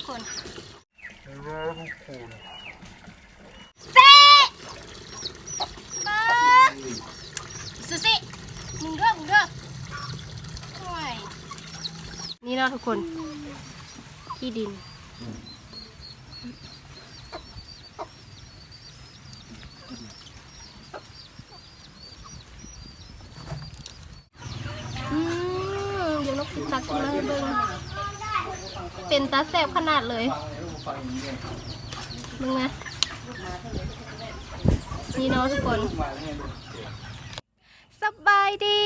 ทุกคนนะทุกคนเซ่เบิร์สุสิมึงเด้อมึงเด้อโอ้ยนี่เนาะทุกคน ที่ดิน อืมเดี๋ยวนกติดตักขึ้นมาให้เบิ่ง เป็นตาแสบขนาดเลยมึงนะนี่เนาะทุกคนสบายดี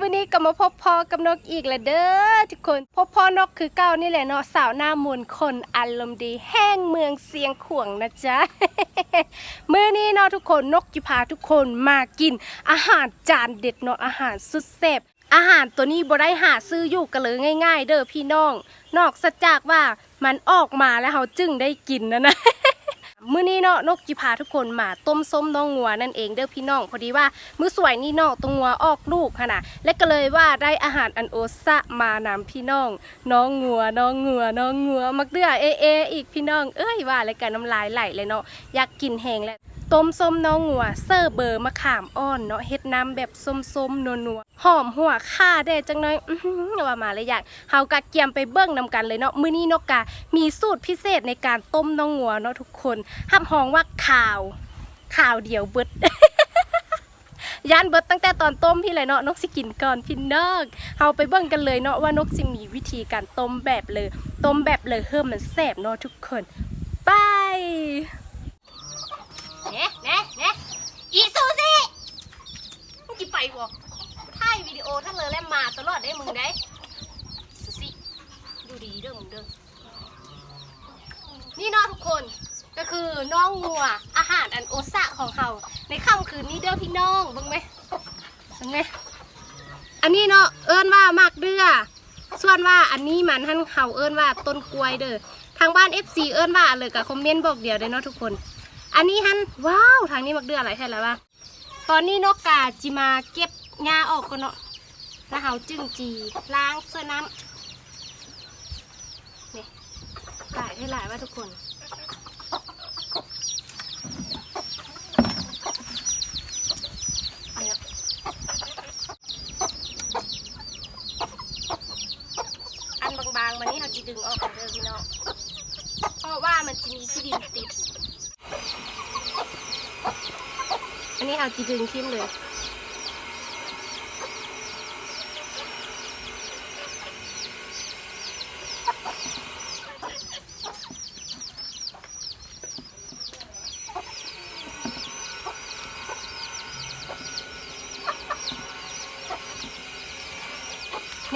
วันนี้ก็มาพบพอกับนกอีกแล้วเด้อทุกคนพบพ่อนกคือเก้านี่แหละเนาะสาวหน้ามนคนอารมณ์ดีแห้งเมืองเสียงขวงนะจ๊ะมื้อนี้เนาะทุกคนนกจะพาทุกคนมากินอาหารจานเด็ดเนาะอาหารสุดแซ่บ อาหารตัวนี้บ่ได้หาซื้ออยู่กันเลยง่าย ๆ เด้อพี่น้อง นอกจากว่ามันออกมาแล้วเราจึงได้กินนะนะมื้อนี้เนาะนกจิพาทุกคนมาต้มส้มน้องงัวนั่นเองเด้อพี่น้องพอดีว่ามื้อสวยนี่เนาะตรงงัวออกลูกค่ะนะและก็เลยว่าได้อาหารอันโอซะมานำพี่น้อง น้องงัวน้องงัวน้องงัวมักเดือเอเออีกพี่น้องเอ้ยว่าอะไรกันน้ำลายไหลเลยเนาะอยากกินแหงแล้วต้มส้มน้องงัวเซอร์เบอร์มะขามอ่อนเนาะเฮ็ดน้ำแบบส้มๆนัว หอมหัวข่าได้จังน้อยอื้อหือว่ามาเลยอยากเฮากะเกียมไปเบิ่งนำกันเลยเนาะมื้อนี้นกกะมีสูตรพิเศษในการต้มน้องงัวเนาะทุกคนห้ามหองว่าข่าวข่าวเดียวเบิด ย่านเบิดตั้งแต่ตอนต้มพี่เลยเนาะนกสิกินก่อนพี่น้องเฮาไปเบิ่งกันเลยเนาะว่านกสิมีวิธีการต้มแบบเลยต้มแบบเลยเฮิ่มมันแซ่บเนาะทุกคนไปเน่เน่เน่อีซูซี่มึงจิไปบ่ วิดีโอทั้งเลยแล้วมาตลอดได้มึงได้ซูซี่ดูดีเด้อมึงเด้อนี่เนาะทุกคนก็คือน้องงัวอาหารอันโอซะของเฮาในค่ำคืนนี้เด้อพี่น้องเบิ่งไหมเบิ่งไหมอันนี้เนาะเอิ้นว่ามากเดือส่วนว่าอันนี้มันท่านเฮาเอิ้นว่าต้นกล้วยเด้อทางบ้าน FC เอิ้นว่าอะไรกับคอมเมนต์บอกเดียวได้เนาะทุกคน อันนี้ฮันว้าวทางนี้มักเดืออะไรใช่แล้ววะตอนนี้นกกาจิมาเก็บ หญ้าออกก่อนเนาะแล้วเฮาจึงจีล้างเสื้อน้ำนี่หลายได้หลายว่าทุกคนอันบางๆมันนี่เราจะดึงออกกันเด้อพี่น้องเพราะว่ามันจะมีที่ดินติดอันนี้เอาจีดึงทิ่มเลย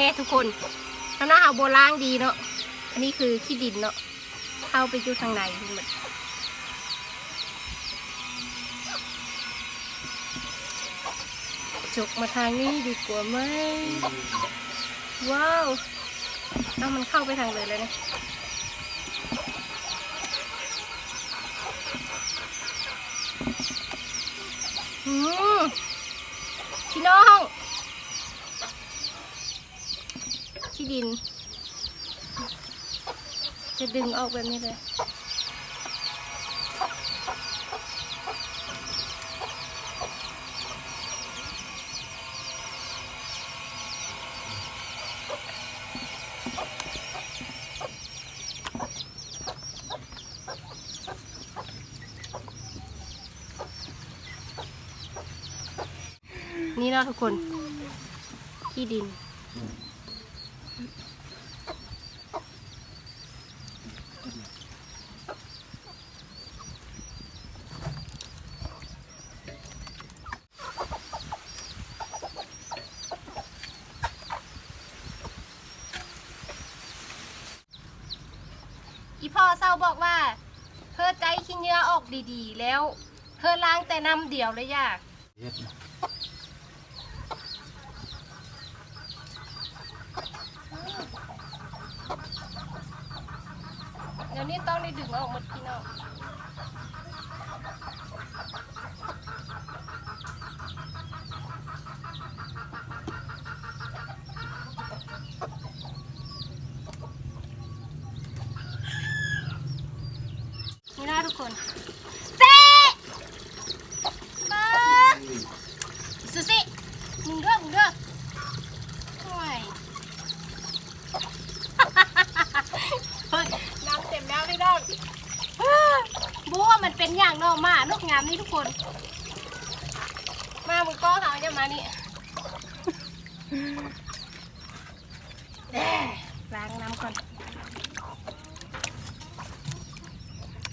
เนี่ยทุกคนทำหน้าเอาโบล่างดีเนาะ อันนี้คือขี้ดินเนาะ เข้าไปอยู่ทางในหมดจกมาทางนี้ดีกว่าไหม ว้าวเอามันเข้าไปทางเลยเลยนะอืมพี่น้อง ที่ดิน จะดึงออกแบบนี้เลยนี่นะทุกคน ที่ดิน อีพ่อเศร้าบอกว่าเธอใจขี้เหนื้อออกดีๆ แล้วเธอล้างแต่น้ำเดียวเลยยาก เฮ็ดนะ เดี๋ยวนี้ต้องได้ดึงออกหมดพี่น้อง คนเซ่มาสุสิมึงเด้อมึงเด้อโอ้ย เฮ้ยน้ำเต็มแล้วพี่น้องบูว่า มันเป็นอย่างนอกมาลูกงามนี่ทุกคน มามึงก็เขาจะมานี่แหม่ล้างน้ำก่อน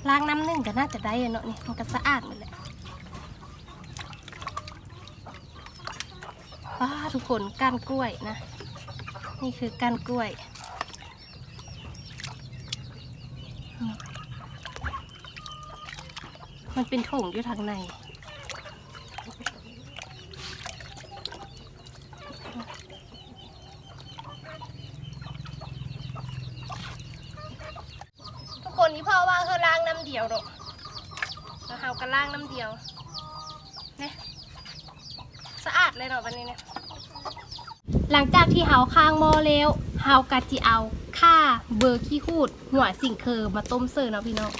ล้างน้ำหนึ่งก็น่าจะได้เนาะนี่มันก็สะอาดหมดเลยว้าทุกคนก้านกล้วยนะ นี่คือก้านกล้วย มันเป็นถุงอยู่ทางในทุกคนนี่พ่อว่าเขาล้างน้ำเดียวดอกแล้วเขาก็ล้างน้ำเดียวเนี่ยสะอาดเลยเนาะวันนี้เนี่ยหลังจากที่เฮาค้างหม้อแล้วเฮากะจิเอาค่าเบอร์ขี้หูดหัวสิงเคอมาต้มเสิร์ฟเนาะพี่น้อง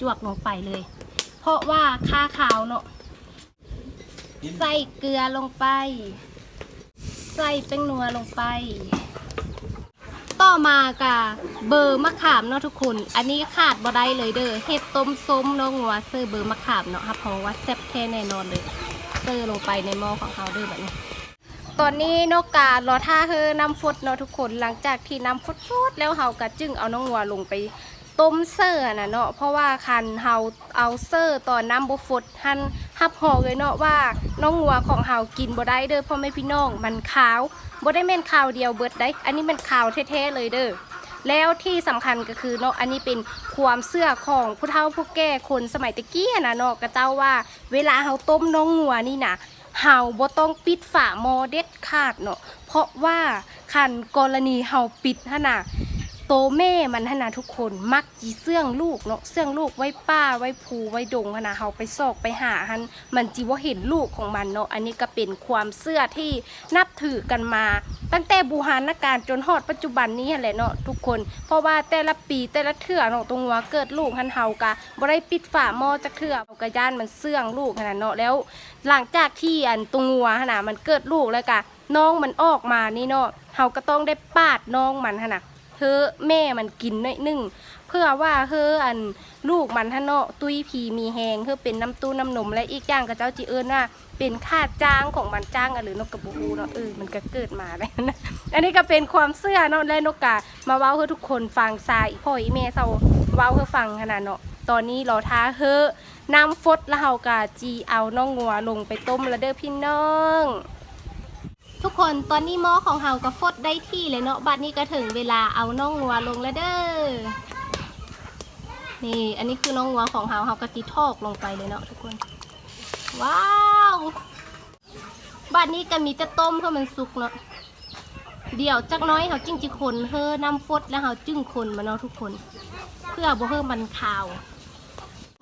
จวกลงไปเลย เพราะว่าค่าขาวเนาะใส่เกลือลงไป ใส่แป้งนัวลงไป ต่อมากะเบอร์มะขามเนาะทุกคน อันนี้ขาดบ่ได้เลยเด้อเห็ดต้มส้มเนาะงัวเซอร์เบอร์มะขามเนาะครับเพราะว่าแซ่บแท้แน่นอนเลยเซอร์ลงไปในหม้อของเขาเด้อแบบนี้ตอนนี้นกการอท่าเฮอนำฟดเนาะทุกคนหลังจากที่นำฟดฟดแล้วเฮากะจึงเอาน้องวัวลงไป ต้มเซอร์น่ะเนาะเพราะว่าคันเฮาเอาเซอร์ตอนน้ำบุฟดหันฮับหอเลยเนาะว่าน้องวัวของเฮากินบ่ได้เด้อพ่อแม่พี่น้องมันขาวบ่ได้แม่นขาวเดียวเบิดได้ อันนี้มันขาวแท้ๆเลยเด้อแล้วที่สำคัญก็คือเนาะอันนี้เป็นความเชื่อของผู้เฒ่าผู้แก่คนสมัยตะกี้นะเนาะกระเจ้าว่า เวลาเฮาต้มน้องงัวนี่นะเฮาบ่ต้องปิดฝาหม้อเด็ดขาดเนาะเพราะว่าคันกรณีเฮาปิดหั่นน่ะ ตแม่มันหนน่ะทุกคนมักจีเสื่องลูกเนาะเสื่องลูกไว้ป้าไว้ภูไว้ดงนะเฮาไปซอกไปหาหันมันจีบ่าเห็นลูกของมันเนาะอันนี้ก็เป็นความเชื่อที่นับถือกันมา ตั้งแต่บูหานการจนฮอดปัจจุบันนี้แหละเนาะทุกคน เพราะว่าแต่ละปีแต่ละเทื่อเนาะตรงหัวเกิดลูกหันเฮากะบ่ได้ปิดฝาหม้อจักเทื่อเฮากะย่านมันเสื่องลูกหั่นน่ะเนาะแล้ว หลังจากที่อันตรงงัวหนนะมันเกิดลูกแล้วกะน้องมันออกมานี่เนาะเฮาก็ต้องได้ปาดน้องมันหนนะ เธอแม่มันกินหน่อยนึงเพื่อว่าเธออันลูกมันท่านเนาะตุ้ยพีมีแหงเธอเป็นน้ำตู้น้ำนมและอีกอย่างกับเจ้าจีเอิญว่า เป็นค่าจ้างของมันจ้างอะหรือนกกระบูเนาะเออมันก็เกิดมาแล้วนะอันนี้ก็เป็นความเชื่อเนาะและนกกามาเว้าให้ทุกคนฟังซาอีพ่ออีแม่เซาเว้าให้ฟังขนาดเนาะตอนนี้รอท้าเฮอน้ำฟดแล้วเฮากะจีเอาน้องงัวลงไปต้มแล้วเด้อพี่น้อง ทุกคนตอนนี้หม้อของเฮาก็ฟดได้ที่เลยเนาะบัดนี้ก็ถึงเวลาเอาน้องงัวลงแล้วเด้อนี่ อันนี้คือน้องงัวของเฮาเฮากะจีทอกลงไปเลยเนาะทุกคน ว้าวบัดนี้ก็มีจะต้มเพื่อมันสุกเนาะเดี๋ยวจักน้อยเฮาจึงจิคนเฮอน้ำฟดแล้วเฮาจึงคนมาเนาะทุกคน เพื่อบ่เพิ่มมันคาว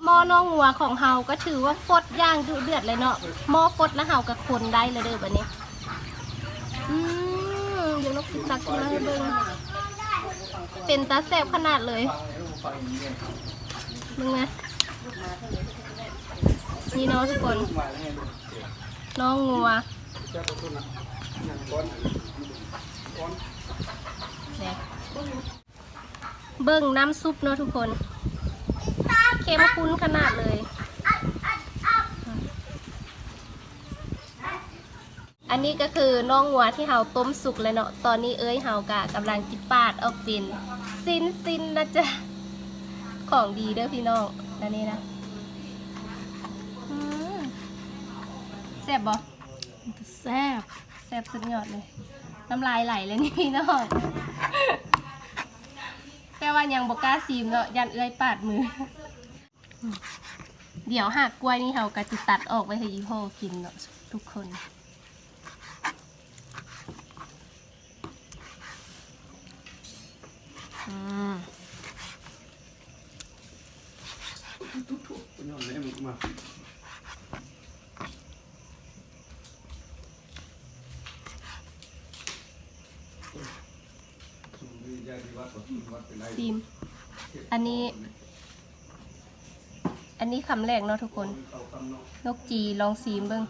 หม้อน้องงัวของเฮาก็ถือว่าฟดย่างดุเดือดเลยเนาะหม้อฟดแล้วเฮาก็คนได้เลยเด้อบัดนี้ ตักขึ้นมาให้เบิ่งเป็นตาแซ่บขนาดเลยมึงนะนี่เนาะทุกคน น้องงัวเนี่ยเบิ่งน้ำซุปเนาะทุกคน เข้มข้นขนาดเลย อันนี้ก็คือน่องวัวที่เฮาต้มสุกแล้วเนาะ ตอนนี้เอ้ยเฮากะกำลังจิปาดออกเป็นซินซินนะจ๊ะ ของดีเด้อพี่น้องนั่นนี่นะอืมแซ่บบ่แซ่บแซ่บสุดยอดเลย น้ำลายไหลเลยนี่พี่น้องแต่ว่ายังบอกกล้าซีมเนาะยันเอ้ยปาดมือ เดี๋ยวหากกล้วยนี่เขาก็จะตัดออกไปให้ยี่ห้อกินเนาะทุกคน อืม ซีม อันนี้ อันนี้คำแรกเนาะทุกคน นกจีลองซีมเบิ้ง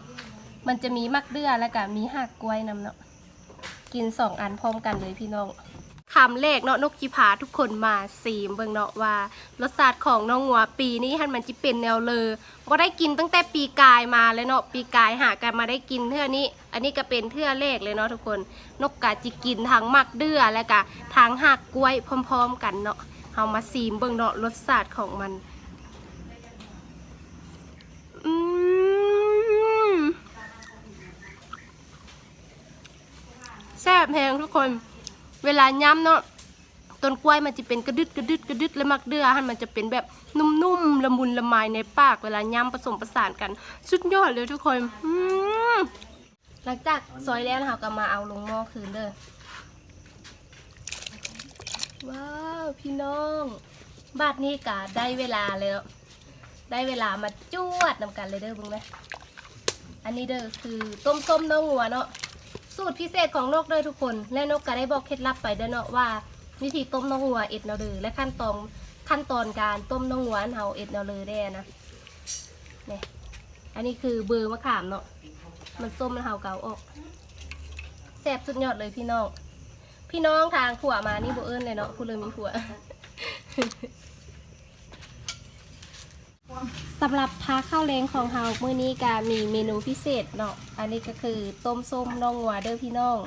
มันจะมีมักเดือแล้วก็มีหักกล้วยนำเนาะ กินสองอันพร้อมกันเลยพี่น้อง คำแรกเนาะนกจีพาทุกคนมาซีมเบิ่งเนาะว่ารสชาติของน้องงัวปีนี้ฮันมันจะเป็นแนวเลยก็ได้กินตั้งแต่ปีกายมาเลยเนาะปีกายหากันมาได้กินเทื่อนี้ อันนี้ก็เป็นเทื่อแรกเลยเนาะทุกคนนกกาจิกินทางมักเดือแล้วก็ทางหักกล้วยพร้อม ๆ กันเนาะเอามาซีมเบิ่งเนาะรสชาติของมันอืมแซ่บแพงทุกคน เวลาย้ำเนาะต้นกล้วยมันจะเป็นกระดึดกระดึดกระดึดแล้วมักเดือให้มันจะเป็นแบบนุ่มๆละมุนละไมในปาก เวลาย้ำผสมประสานกันสุดยอดเลยทุกคนหลังจากซอยแล้วนะคะก็มาเอาลงหม้อคืนเด้อว้าวพี่น้องบาดนี้กะได้เวลาแล้ว ได้เวลามาจวดนำกันเลยเด้อบุ้งไหมอันนี้เด้อคือต้มส้มน้องงัวเนาะ สูตรพิเศษของนกเด้อทุกคน และนกก็ได้บอกเคล็ดลับไปเด้อเนาะว่า วิธีต้มน้องงัวเอ็ดเนาเด้อและขั้นตอนขั้นตอนการต้มน้องงัวเฮาเอ็ดเนาเลยได้นะเนี่ยอันนี้คือเบอร์มะขามเนาะมันส้มแล้วเฮาเกาออกแซ่บสุดยอดเลยพี่น้อง พี่น้องทางผัวมานี่บ่เอิ้นเลยเนาะผู้เลยมีผัว สำหรับพาข้าวแรงของเฮามื้อนี้ก็มีเมนูพิเศษเนาะ อันนี้ก็คือต้มส้มน้องงัวเด้อพี่น้อง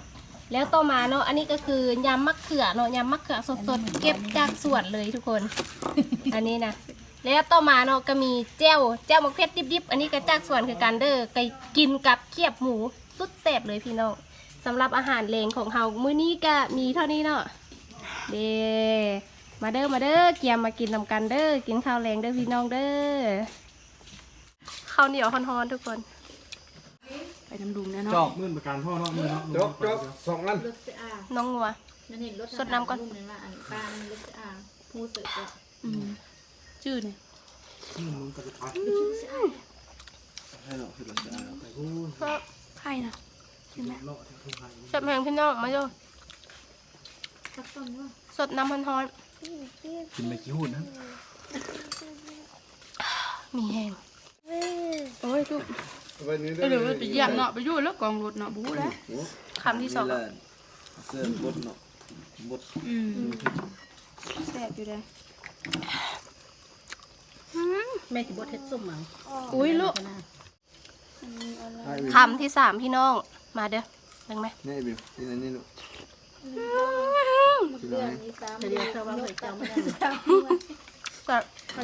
แล้วต่อมาเนาะ อันนี้ก็คือยำมะเขือเนาะยำมะเขือสดๆ เก็บจากสวนเลยทุกคน อันนี้นะ แล้วต่อมาเนาะก็มีแจ่วแจ่วมะเขือดิบๆ อันนี้ก็จากสวนคือกันเด้อไปกินกับเกี๊ยบหมูสุดแซ่บเลยพี่น้องสำหรับอาหารเลงของเฮามื้อนี้ก็มีเท่านี้เนาะ เด้มาเด้อมาเด้อเกียมมากินนำกันเด้อกินข้าวแรงเด้อพี่น้องเด้อ ข้าวเหนียวฮ้อนๆทุกคน ไปทำดุมเนี่ยจเนาะอบมื่นประกันพ่อเนาะมื่นเนาะจบจบสองอันรถเสียอ่างน้องงัว นั่นเห็นรถสดน้ำก่อน รุ่เลยว่าอันปลามันรถเสียอ่างพูดเสร็จก็อืมจืดเนี่ยมื่นมึงก็จะพัดให้เราคือเราจะเอาไปพูดก็ไข่นะกินเลาะทั้งทุ่งไทยจับแพงพี่น้องมาโยสักต้นว่าสดน้ำฮ้อนกินไปกี่หุ่นนะๆมีแห้ง โอ้ยทุกวันนี้เดี๋ยวไปเยี่ยมเนาะไปอยู่แล้วกองรถเนาะบู๊แล้วคำที่สองเสื้อบดเนาะบดอืมแซ่บอยู่เลยแม่จะบดเฮ็ดส้มเหมาอุ้ยลูกคำที่สามพี่น้อง มาเด้อดังไหมนี่บิวนี่นั่นนี่ลูกเดือนนี้สามเดี๋ยวเดี๋ยวเขาว่าเฮ้ยเจ้าไม่ได้ก็